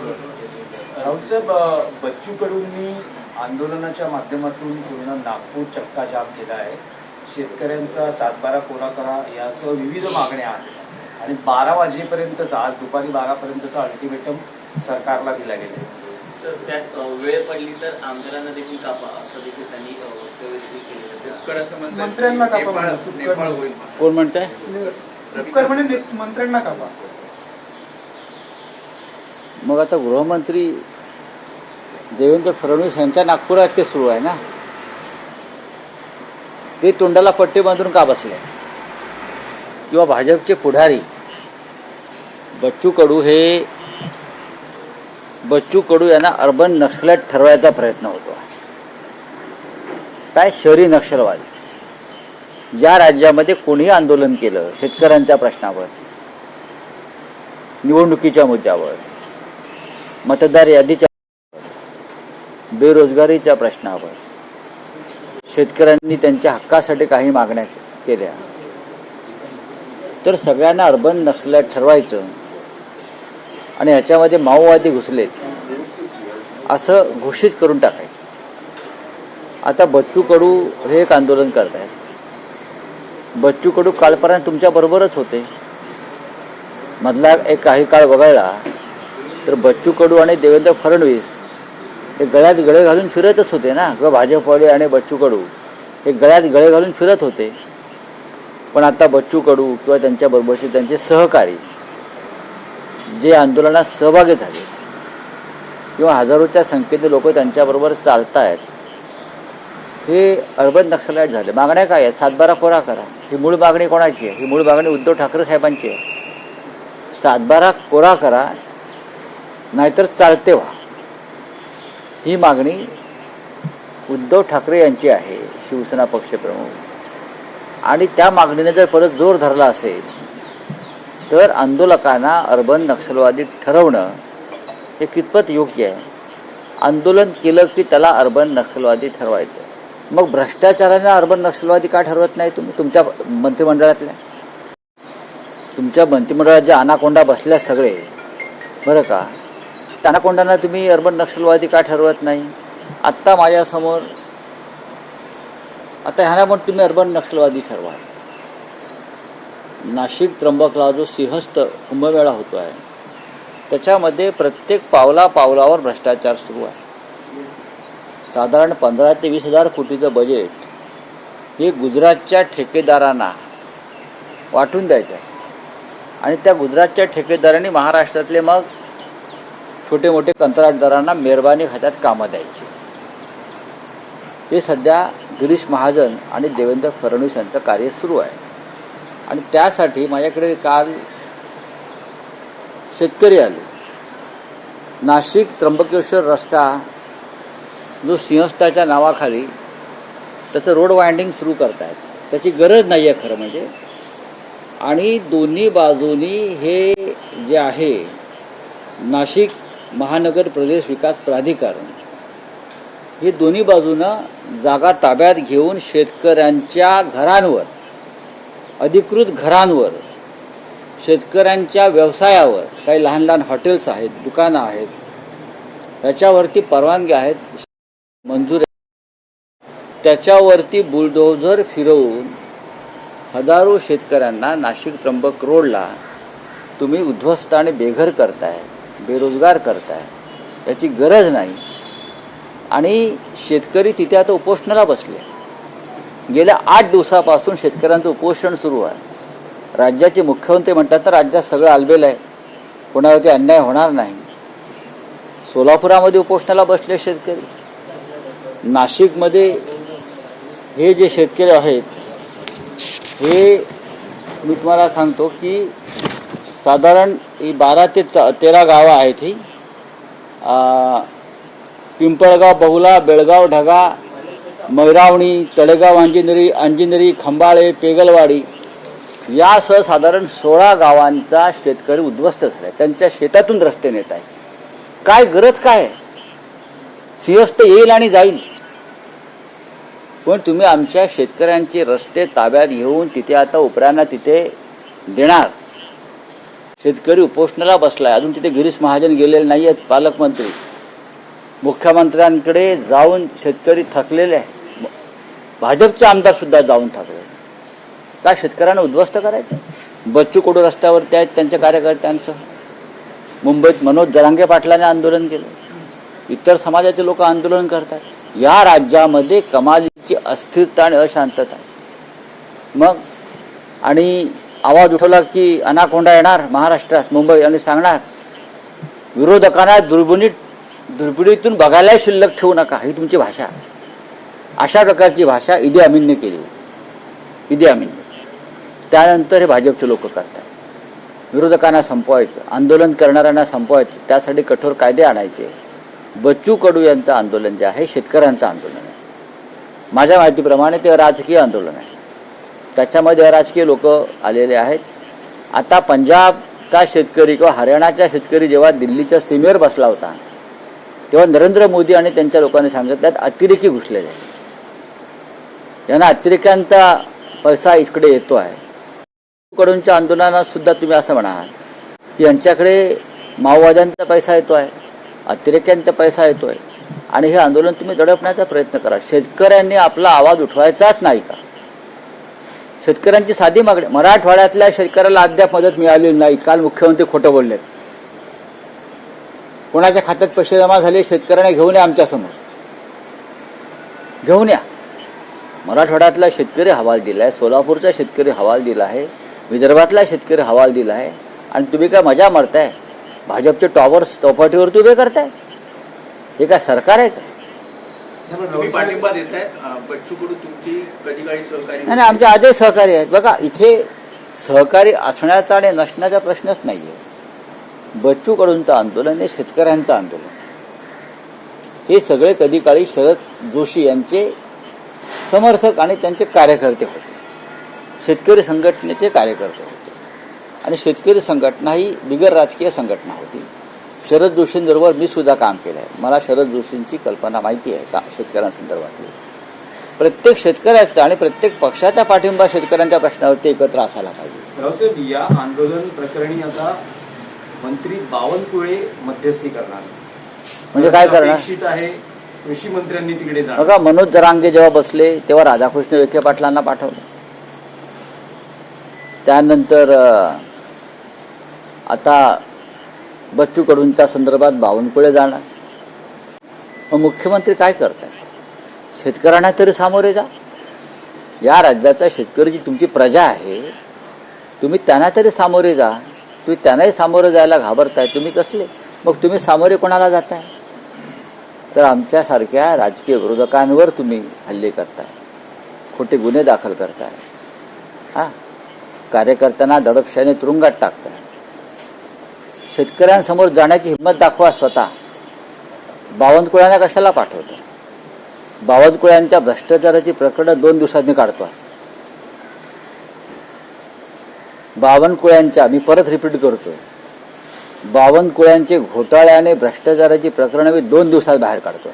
राऊतसाहेब अ, बच्चू कडूंनी आंदोलनाच्या माध्यमातून पूर्ण नागपूर चक्काजाम केला आहे. शेतकऱ्यांचा सातबारा कोरा करा यासह विविध मागण्या आहेत. आणि बारा वाजेपर्यंतचा आज दुपारी बारापर्यंतचा अल्टिमेटम सरकारला दिला गेला सर त्यात वेळ पडली तर आमदारांना देखील कापा असं देखील त्यांनी मंत्र्यांना की कापा कोण म्हणताय? मंत्र्यांना कापा. मग आता गृहमंत्री देवेंद्र फडणवीस यांच्या नागपुरात ते सुरू आहे ना? ते तोंडाला पट्टे बांधून का बसले? किंवा भाजपचे पुढारी बच्चू कडू हे बच्चू कडू यांना अर्बन नक्षलात ठरवायचा प्रयत्न होतो. काय शहरी नक्षलवादी? ज्या राज्यामध्ये कोणीही आंदोलन केलं? शेतकऱ्यांच्या प्रश्नावर निवडणुकीच्या मुद्द्यावर मतदार यादीच्या बेरोजगारीच्या प्रश्नावर. शेतकऱ्यांनी त्यांच्या हक्कासाठी काही मागण्या केल्या. तर सगळ्यांना अर्बन नसल्या ठरवायचं आणि ह्याच्यामध्ये माओवादी घुसलेत असं घोषित करून टाकायचं. आता बच्चू कडू हे एक आंदोलन करत आहेत बच्चू कडू कालपर्यंत तुमच्याबरोबरच होते. मधला एक काही काळ वगळला तर बच्चू कडू आणि देवेंद्र फडणवीस हे गळ्यात गळे घालून फिरतच होते ना किंवा भाजपवाले आणि बच्चू कडू. हे गळ्यात गळे घालून फिरत होते. पण आता बच्चू कडू किंवा त्यांच्याबरोबरचे त्यांचे सहकारी जे आंदोलनात सहभागी झाले किंवा हजारोच्या संख्येने लोक त्यांच्याबरोबर चालत आहेत हे अर्बन नक्षलाईट झाले. मागण्या काय आहेत? सातबारा कोरा करा. ही मूळ मागणी कोणाची आहे? ही मूळ मागणी उद्धव ठाकरे साहेबांची आहे. सातबारा कोरा करा. नाहीतर चालते व्हा ही मागणी उद्धव ठाकरे यांची आहे शिवसेना पक्षप्रमुख आणि त्या मागणीने जर परत जोर धरला असेल तर आंदोलकांना अर्बन नक्षलवादी ठरवणं हे कितपत योग्य आहे? आंदोलन केलं की त्याला अर्बन नक्षलवादी ठरवायचं. मग भ्रष्टाचाराने अर्बन नक्षलवादी का ठरवत नाही तुम्ही? तुमच्या मंत्रिमंडळातल्या? तुमच्या मंत्रिमंडळात ज्या अनाकोंडा बसल्या सगळे बरं का? त्या तुम्ही अर्बन नक्षलवादी का ठरवत नाही? आत्ता माझ्यासमोर आता ह्याला पण तुम्ही अर्बन नक्षलवादी ठरवा. नाशिक त्र्यंबकला जो सिंहस्थ कुंभमेळा होतो आहे. त्याच्यामध्ये प्रत्येक पावला पावलावर भ्रष्टाचार सुरू आहे. साधारण पंधरा ते वीस हजार कोटीचं बजेट हे गुजरातच्या ठेकेदारांना वाटून द्यायचं आहे. आणि त्या गुजरातच्या ठेकेदारांनी महाराष्ट्रातले मग छोटे मोठे कंत्राटदारांना मेहरबानी खात्यात कामं द्यायची. हे सध्या गिरीश महाजन आणि देवेंद्र फडणवीस यांचं कार्य सुरू आहे. आणि त्यासाठी माझ्याकडे काल शेतकरी आले. नाशिक त्र्यंबकेश्वर रस्ता जो सिंहस्थाच्या नावाखाली त्याचं रोड वाइंडिंग सुरू करतायत. त्याची गरज नाही आहे खरं म्हणजे. आणि दोन्ही बाजूनी हे जे आहे नाशिक महानगर प्रदेश विकास प्राधिकरण हे दोन्ही बाजूनं जागा ताब्यात घेऊन शेतकऱ्यांच्या घरांवर अधिकृत घरांवर शेतकऱ्यांच्या व्यवसायावर काही लहान लहान हॉटेल्स आहेत दुकानं आहेत याच्यावरती परवानगी आहेत मंजूर त्याच्यावरती बुलडोझर फिरवून हजारो शेतकऱ्यांना नाशिक त्र्यंबक रोडला तुम्ही उद्ध्वस्त आणि बेघर करताय. बेरोजगार करताय. याची गरज नाही. आणि शेतकरी तिथे आता उपोषणाला बसले. गेल्या आठ दिवसापासून शेतकऱ्यांचं उपोषण सुरू आहे. राज्याचे मुख्यमंत्री म्हणतात तर राज्यात सगळं आलबेलं आहे. कोणावरती अन्याय होणार नाही. सोलापुरामध्ये उपोषणाला बसले शेतकरी. नाशिकमध्ये हे जे शेतकरी आहेत हे मी तुम्हाला सांगतो की साधारण ही बारा ते च तेरा गावं आहेत ही. पिंपळगाव बहुला बेळगाव ढगा मैरावणी तळेगाव अंजिनरी अंजिनरी खंबाळे पेगलवाडी यासह साधारण सोळा गावांचा शेतकरी उद्ध्वस्त झाला त्यांच्या शेतातून रस्ते नेत आहे काय गरज काय आहे? सिंहस्थ येईल आणि जाईल. पण तुम्ही आमच्या शेतकऱ्यांचे रस्ते ताब्यात घेऊन तिथे आता उपऱ्यांना तिथे देणार. शेतकरी उपोषणाला बसलाय. अजून तिथे गिरीश महाजन गेलेले नाही आहेत पालकमंत्री. मुख्यमंत्र्यांकडे जाऊन शेतकरी थकलेले आहे भाजपचे आमदार सुद्धा जाऊन थकले का शेतकऱ्यांना उद्ध्वस्त करायचं? बच्चू कडू रस्त्यावरती आहेत त्यांच्या कार्यकर्त्यांसह. मुंबईत मनोज जरांगे पाटलाने आंदोलन केलं. इतर समाजाचे लोक आंदोलन करतात. या राज्यामध्ये कमालीची अस्थिरता आणि अशांतता मग आणि आवाज उठवला की अनाकोंडा येणार महाराष्ट्रात मुंबई आणि सांगणार विरोधकांना दुर्बिणीत दुर्बिणीतून बघायला शिल्लक ठेवू नका. ही तुमची भाषा. अशा प्रकारची भाषा इदी अमीनने केली. इदी अमीनने त्यानंतर हे भाजपचे लोक करतात. विरोधकांना संपवायचं आंदोलन करणाऱ्यांना संपवायचं त्यासाठी कठोर कायदे आणायचे. बच्चू कडू यांचं आंदोलन जे आहे शेतकऱ्यांचं आंदोलन आहे. माझ्या माहितीप्रमाणे ते राजकीय आंदोलन आहे. त्याच्यामध्ये राजकीय लोक आलेले आहेत. आता पंजाबचा शेतकरी किंवा हरियाणाचा शेतकरी जेव्हा दिल्लीच्या सीमेवर बसला होता तेव्हा नरेंद्र मोदी आणि त्यांच्या लोकांनी सांगितलं त्यात अतिरेकी घुसलेले आहेत. यांना अतिरेक्यांचा पैसा इकडे येतो आहे. कडूनच्या आंदोलनात सुद्धा तुम्ही असं म्हणाल की यांच्याकडे माओवाद्यांचा पैसा येतो आहे अतिरेक्यांचा पैसा येतो आहे. आणि हे आंदोलन तुम्ही दडपण्याचा प्रयत्न करा. शेतकऱ्यांनी आपला आवाज उठवायचाच नाही का? शेतकऱ्यांची साधी मागणी. मराठवाड्यातल्या शेतकऱ्याला अद्याप मदत मिळालेली नाही. काल मुख्यमंत्री खोटं बोलले. कोणाच्या खात्यात पैसे जमा झाले शेतकऱ्याने घेऊन या आमच्यासमोर घेऊन या. मराठवाड्यातला शेतकरी हवाल दिला आहे सोलापूरचा शेतकरी हवाल दिला आहे विदर्भातला शेतकरी हवाल दिला आहे. आणि तुम्ही काय मजा मारताय? भाजपचे टॉवर्स चौपाटीवरती उभे करताय? हे काय सरकार आहे का? तुम्ही पाठिंबा देताय. अं, बच्चू कडू तुमची कधी काळी सहकारी आणि आमचे आजही सहकारी आहेत. बघा इथे सहकारी असण्याचा आणि नसण्याचा प्रश्नच नाही आहे बच्चू कडूंचं आंदोलन हे शेतकऱ्यांचं आंदोलन. हे सगळे कधी काळी शरद जोशी यांचे समर्थक आणि त्यांचे कार्यकर्ते होते. शेतकरी संघटनेचे कार्यकर्ते होते. आणि शेतकरी संघटना ही बिगर राजकीय संघटना होती. शरद जोशींबरोबर मी सुद्धा काम केलं आहे मला शरद जोशींची कल्पना माहिती आहे का शेतकऱ्यांसंदर्भातली? प्रत्येक शेतकऱ्याचा आणि प्रत्येक पक्षाचा पाठिंबा शेतकऱ्यांच्या प्रश्नावरती एकत्र असायला पाहिजे. रावसाहेब या आंदोलन प्रकरणी आता मंत्री बावनकुळे मध्यस्थी करणार. म्हणजे काय करणार? आहे कृषी मंत्र्यांनी तिकडे बघा मनोज जरांगे जेव्हा बसले तेव्हा राधाकृष्ण विखे पाटलांना पाठवलं. त्यानंतर आता बच्चू कडूंच्या संदर्भात बावनकुळे जाणार. मग मुख्यमंत्री काय करतात? शेतकऱ्यांना तरी सामोरे जा. या राज्याचा शेतकरी जी तुमची प्रजा आहे तुम्ही त्यांना तरी सामोरे जा. तुम्ही त्यांनाही सामोरे जायला घाबरताय तुम्ही कसले? मग तुम्ही सामोरे कोणाला जाताय? तर आमच्यासारख्या राजकीय विरोधकांवर तुम्ही हल्ले करताय. खोटे गुन्हे दाखल करताय. हा? कार्यकर्त्यांना दडपशाने तुरुंगात टाकताय. शेतकऱ्यांसमोर जाण्याची हिंमत दाखवा स्वतः. बावनकुळ्यांना कशाला पाठवतो? बावनकुळ्यांच्या भ्रष्टाचाराची प्रकरणं दोन दिवसात मी काढतो. बावनकुळ्यांच्या मी परत रिपीट करतोय. बावनकुळ्यांचे घोटाळे आणि भ्रष्टाचाराची प्रकरणं मी दोन दिवसात बाहेर काढतो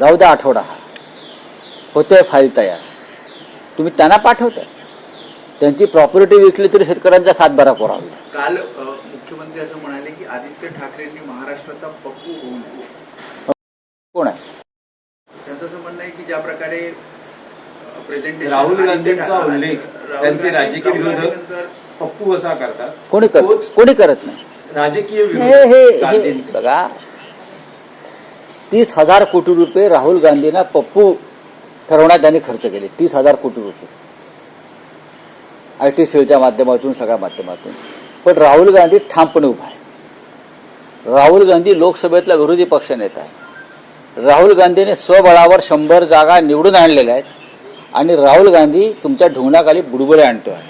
जाऊ द्या आठवडा हा. होते फाईल तयार. तुम्ही त्यांना पाठवताय. त्यांची प्रॉपर्टी विकली तरी शेतकऱ्यांचा सातबारा पुरावा काल मुख्यमंत्री असं म्हणाले की आदित्य ठाकरेंनी महाराष्ट्राचा पप्पू होऊ नये. कोण आहे? त्यांचं असं म्हणणं आहे की ज्या प्रकारे प्रेझेंटेशन राहुल गांधींचा उल्लेख त्यांचे राजकीय विरोधक पप्पू असा करतात. कोणी करत तोच कोणी करत नाही. राजकीय हे हे हे गांधींचे. बघा. तीस हजार कोटी रुपये राहुल गांधींना पप्पू ठरवण्यात त्यांनी खर्च केले. तीस हजार कोटी रुपये. आय टी सेलच्या माध्यमातून सगळ्या माध्यमातून. पण राहुल गांधी ठामपणे उभा आहे. राहुल गांधी लोकसभेतला विरोधी पक्ष नेता आहे. राहुल गांधीने स्वबळावर शंभर जागा निवडून आणलेल्या आहेत आणि राहुल गांधी तुमच्या ढोंगणाखाली बुडबुडे आणतो आहे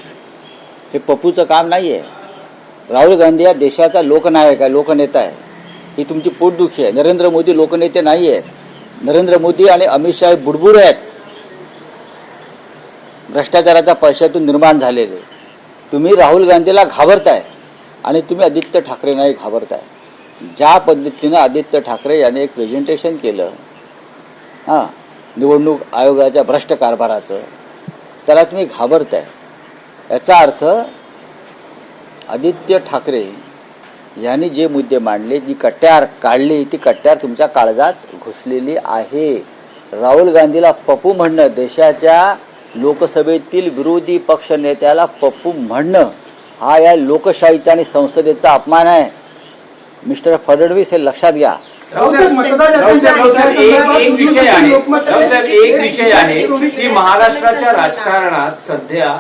हे पप्पूचं काम नाही आहे राहुल गांधी या देशाचा लोकनायक आहे लोकनेता आहे. ही तुमची पोटदुखी आहे. नरेंद्र मोदी लोकनेते नाही आहेत नरेंद्र मोदी आणि अमित शाह बुडबुड आहेत. भ्रष्टाचाराच्या पैशातून निर्माण झालेले. तुम्ही राहुल गांधीला घाबरताय आणि तुम्ही आदित्य ठाकरेंनाही घाबरताय. ज्या पद्धतीनं आदित्य ठाकरे यांनी एक प्रेझेंटेशन केलं हां निवडणूक आयोगाच्या भ्रष्ट कारभाराचं त्याला तुम्ही घाबरताय. याचा अर्थ आदित्य ठाकरे यांनी जे मुद्दे मांडले जी कट्यार काढली ती कट्यार तुमच्या काळजात घुसलेली आहे. राहुल गांधीला पप्पू म्हणणं देशाच्या लोकसभेतील विरोधी पक्ष नेत्याला पप्पू म्हणणं हा या लोकशाहीचा आणि संसदेचा अपमान आहे. मिस्टर फडणवीस हे लक्षात घ्या. एक विषय आहे. लोकमत रावसाहेब एक विषय आहे की महाराष्ट्राच्या राजकारणात सध्या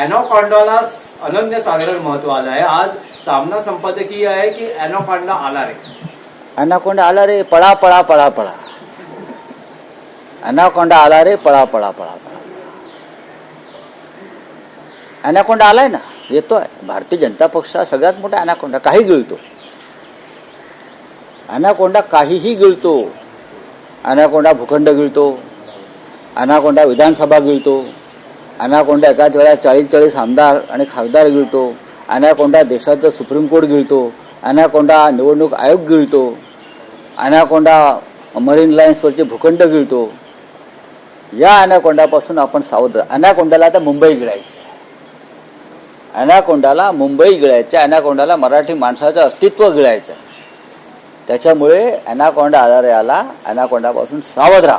अॅनोकॉन्डाला अनन्य साधारण महत्त्व आलं आहे. आज सामना संपादकीय आहे की अॅनोकॉन्डा आला रे? अनाकोंडा आला रे पळा पळा पळा पळा. अनाकोंडा आला रे पळा पळा पळा. अनाकोंडा आलाय ना येतोय. भारतीय जनता पक्ष हा सगळ्यात मोठा अनाकोंडा काही गिळतो. अनाकोंडा काहीही गिळतो. अनाकोंडा भूखंड गिळतो. अनाकोंडा विधानसभा गिळतो. अनाकोंडा एकाच वेळा चाळीस चाळीस आमदार आणि खासदार गिळतो. अनाकोंडा देशाचं सुप्रीम कोर्ट गिळतो. अनाकोंडा निवडणूक आयोग गिळतो. अनाकोंडा मरीन लाईन्सवरचे भूखंड गिळतो. या अनाकोंडापासून आपण सावध अनाकोंडाला आता मुंबई गिळायची. अनाकोंडाला मुंबई गिळायची अनाकोंडाला मराठी माणसाचं अस्तित्व गिळायचं त्याच्यामुळे अनाकोंडा आधारे आला अनाकोंडापासून सावध राहा.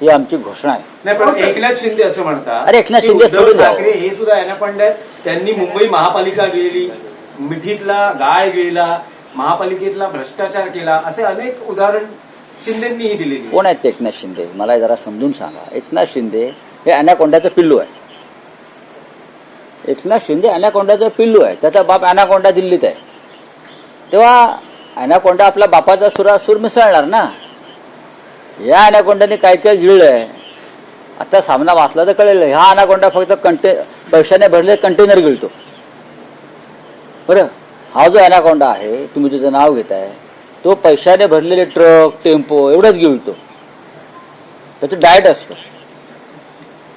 ही आमची घोषणा आहे. नाही एकनाथ शिंदे असं म्हणतात अरे एकनाथ शिंदे सोडून. ठाकरे हे सुद्धा अॅनाकॉन्डा आहेत. त्यांनी मुंबई महापालिका गिळली मिठीतला गाळ गिळला महापालिकेतला भ्रष्टाचार केला असे अनेक उदाहरण शिंदेंनीही दिलेली. कोण आहेत एकनाथ शिंदे? मला जरा समजून सांगा. एकनाथ शिंदे हे अनाकोंडाचं पिल्लू आहे. एकनाथ शिंदे अनाकोंडाचं पिल्लू आहे. त्याचा बाप अनाकोंडा दिल्लीत आहे. तेव्हा अनाकोंडा आपला बापाचा सुरा सूर मिसळणार ना? या अनाकोंडाने काय काय गिळलं आहे आता सामना वाचला तर कळेल. हा अनाकोंडा फक्त कंटे पैशाने भरले कंटेनर गिळतो. बरं हा जो अनाकोंडा आहे तुम्ही तुझं नाव घेताय तो पैशाने भरलेले ट्रक टेम्पो एवढंच गिळतो. त्याचं डाएट असतं.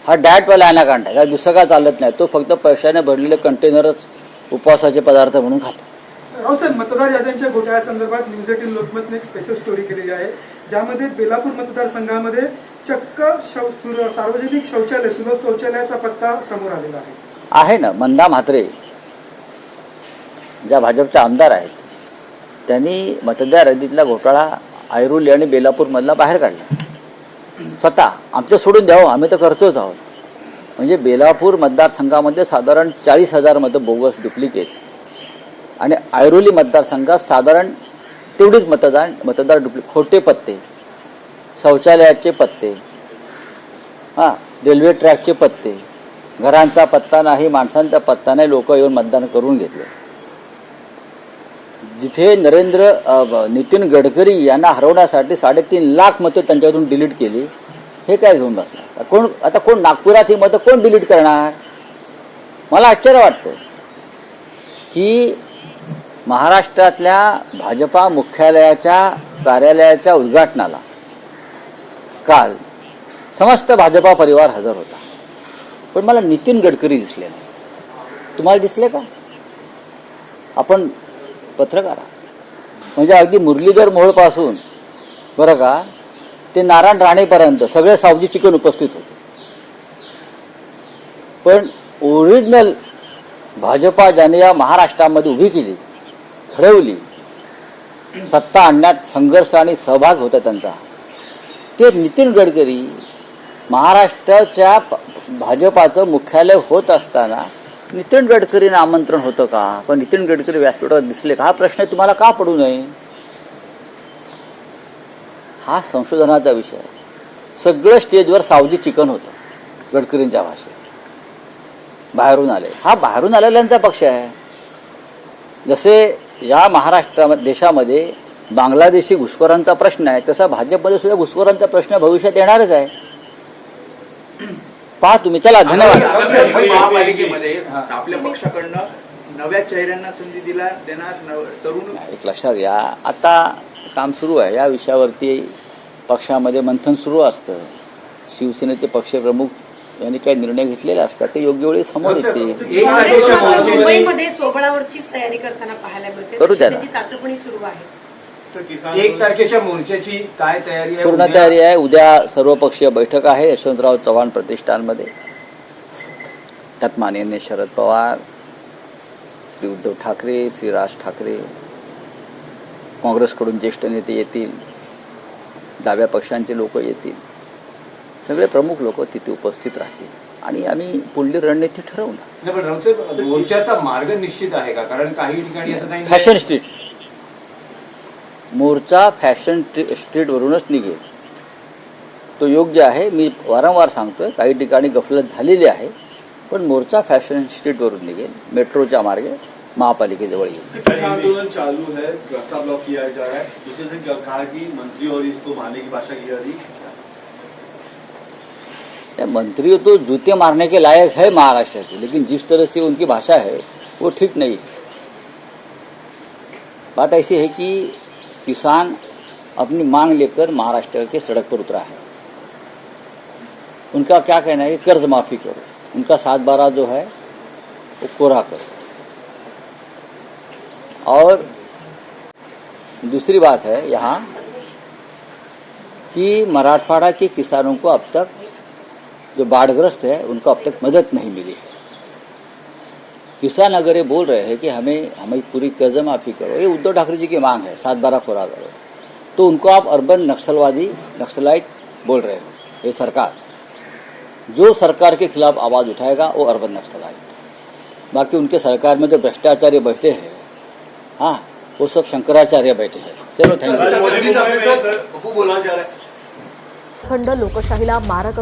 हा डाएटवाला अनाकांडा आहे. दुसरं काय चालत नाही. तो फक्त पैशाने भरलेले कंटेनरच उपवासाचे पदार्थ म्हणून खातो. रावसाहेब मतदार याद्यांच्या घोटाळ्यासंदर्भात न्यूज एटीन लोकमतने एक स्पेशल स्टोरी केलेली आहे. ज्यामध्ये बेलापूर मतदारसंघामध्ये चक्क शौ- सार्वजनिक शौचालय सुलभ शौचालयाचा पत्ता समोर आलेला आहे. आहे ना मंदा म्हात्रे ज्या भाजपच्या आमदार आहेत त्यांनी मतदार यादीतला घोटाळा ऐरोली आणि बेलापूरमधला बाहेर काढला. स्वतः. आमचं सोडून द्यावं आम्ही तर करतोच आहोत. म्हणजे बेलापूर मतदारसंघामध्ये साधारण चाळीस हजार मतं बोगस डुप्लिकेट आणि ऐरोली मतदारसंघात साधारण तेवढीच मतदान मतदार डुप्लिकेट खोटे पत्ते शौचालयाचे पत्ते हां रेल्वे ट्रॅकचे पत्ते घरांचा पत्ता नाही माणसांचा पत्ता नाही लोक येऊन मतदान करून घेतले. जिथे नरेंद्र नितीन गडकरी यांना हरवण्यासाठी साडेतीन लाख मतं त्यांच्याकडून डिलीट केली. हे काय घेऊन बसला? कोण आता कोण नागपुरात ही मतं कोण डिलीट करणार? मला आश्चर्य वाटतं की महाराष्ट्रातल्या भाजपा मुख्यालयाच्या कार्यालयाच्या उद्घाटनाला काल समस्त भाजपा परिवार हजर होता. पण मला नितीन गडकरी दिसले नाही तुम्हाला दिसले का? आपण पत्रकार म्हणजे अगदी मुरलीधर मोहोळपासून बरं का ते नारायण राणेपर्यंत सगळे सावजी चिकन उपस्थित होते. पण ओरिजिनल भाजपा ज्याने या महाराष्ट्रामध्ये उभी केली घडवली सत्ता आणण्यात संघर्ष आणि सहभाग होता त्यांचा ते नितीन गडकरी महाराष्ट्राच्या भाजपाचं मुख्यालय होत असताना नितीन गडकरींना आमंत्रण होतं का? पण नितीन गडकरी व्यासपीठावर दिसले का? हा प्रश्न तुम्हाला का पडू नये? हा संशोधनाचा विषय. सगळं स्टेजवर सावजी चिकन होतं गडकरींच्या भाषेत. बाहेरून आले. हा बाहेरून आलेल्यांचा पक्ष आहे. जसे या महाराष्ट्रा देशामध्ये बांगलादेशी घुसखोरांचा प्रश्न आहे तसा भाजपमध्ये सुद्धा घुसखोरांचा प्रश्न भविष्यात येणारच आहे. पहा तुम्ही चला धन्यवाद. रावसाहेब, मुंबई पैसे- महापालिकेमध्ये हा. आपल्या पक्षाकडनं नव्या चेहऱ्यांना संधी दिला देणार नव- तरुण एक लक्षात घ्या आता काम सुरू आहे. या विषयावरती पक्षामध्ये मंथन सुरू असतं. शिवसेनेचे पक्षप्रमुख यांनी काही निर्णय घेतलेले असतात ते योग्य वेळी समोर येतील. एक काँग्रेस तारखेच्या मात्र मोर्चाची- मुंबईमध्ये सोबळावरचीच तयारी करताना पाहायला मिळते. करू द्या ना. त्याची चाचपणी सुरू आहे. एक तारखेच्या मोर्चाची काय तयारी आहे? पूर्ण उद्या- तयारी आहे. उद्या सर्वपक्षीय बैठक आहे. यशवंतराव चव्हाण प्रतिष्ठानमध्ये. त्यात माननीय शरद पवार श्री उद्धव ठाकरे श्री राज ठाकरे काँग्रेसकडून ज्येष्ठ नेते येतील डाव्या पक्षांचे लोक येतील. सगळे प्रमुख लोक तिथे उपस्थित राहतील. आणि आम्ही पुढली रणनीती ठरवू ना नाही पण रावसाहेब मोर्चाचा मार्ग निश्चित आहे का? कारण काही ठिकाणी असं फॅशन स्ट्रीट मोर्चा फॅशन स्ट्री- स्ट्रीटवरूनच निघेल. तो योग्य आहे. मी वारंवार सांगतोय काही ठिकाणी गफलत झालेली आहे पण मोर्चा फॅशन स्ट्रीटवरून निघेल. मेट्रोच्या मार्गे महापालिकेजवळ येईल. आंदोलन चालू है? रास्ता ब्लॉक किया जा रहा है? दूसरे से क्या कहा कि मंत्री और इसको मारने की भाषा की जा रही मंत्री तो जूते मारने के लायक है महाराष्ट्र के लेकिन जिस तरह से उनकी भाषा है वो ठीक नहीं बात ऐसी है कि किसान अपनी मांग लेकर महाराष्ट्र के सड़क पर उतरा है। उनका क्या कहना है कि कर्ज माफ़ी करो। उनका सात बारह जो है, वो कोरा करो। और दूसरी बात है यहाँ कि मराठवाड़ा के किसानों को अब तक जो बाढ़ग्रस्त है, उनको अब तक मदद नहीं मिली है। किसान अगर ये बोल रहे हैं कि हमें हमें पूरी कर्ज माफ़ी करो ये उद्धव ठाकरे जी की मांग है सात बारह कोरा करो तो उनको आप अर्बन नक्सलवादी नक्सलाइट बोल रहे हो ये सरकार जो सरकार के खिलाफ आवाज़ उठाएगा वो अर्बन नक्सलाइट बाकी उनके सरकार में जो भ्रष्टाचार्य बैठे हैं हाँ वो सब शंकराचार्य बैठे हैं चलो थैंक यू है है खंड लोकशाहीला मारक